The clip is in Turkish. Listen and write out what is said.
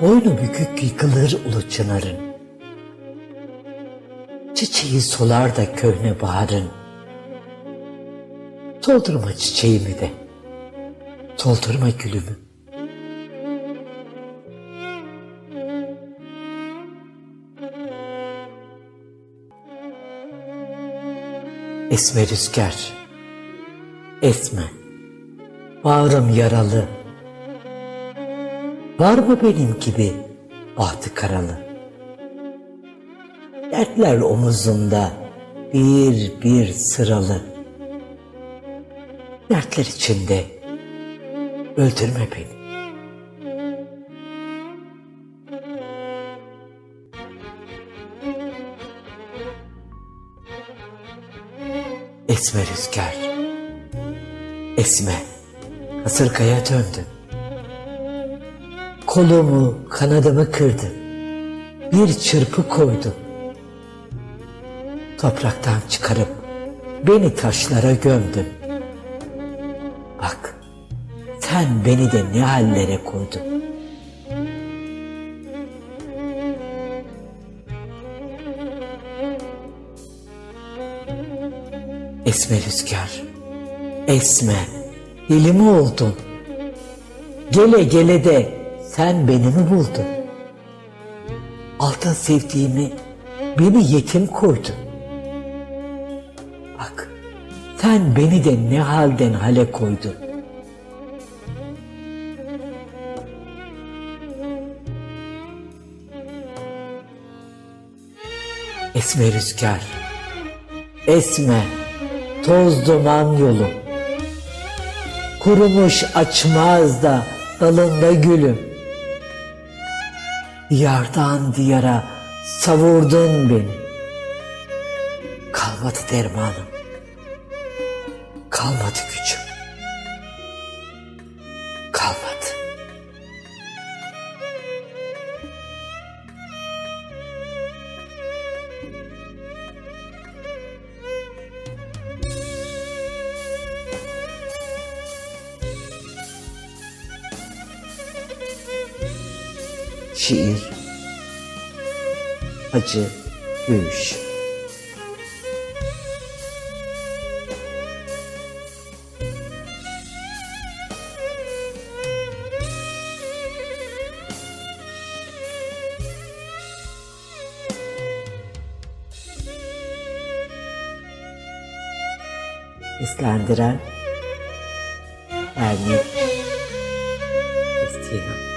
Boynu bükük yıkılır ulu çınarın. Çiçeği solar da köhne baharın. Doldurma çiçeğimi de, doldurma gülümü. Esme rüzgar, esme, bağrım yaralı. Var mı benim gibi bahtı karalı? Dertler omuzunda bir bir sıralı. Dertler içinde öldürme beni. Esme rüzgar, esme, kasırgaya döndün. Kolumu, kanadımı kırdın. Bir çırpı koydun. Topraktan çıkarıp beni taşlara gömdün. Bak, sen beni de ne hallere koydun. Esme rüzgar, esme, deli mi oldun? Gele gele de sen beni mi buldun? Altın sevdiğimi beni yetim koydun. Bak sen beni de ne halden hale koydun. Esme rüzgar, esme, toz duman yolum. Kurumuş açmaz da dalında gülüm. Diyardan diyara savurdun beni. Kalmadı dermanım. Kalmadı gücüm. Kalmadı. Şiir Acı Gülüş. Seslendiren Ermin Kristina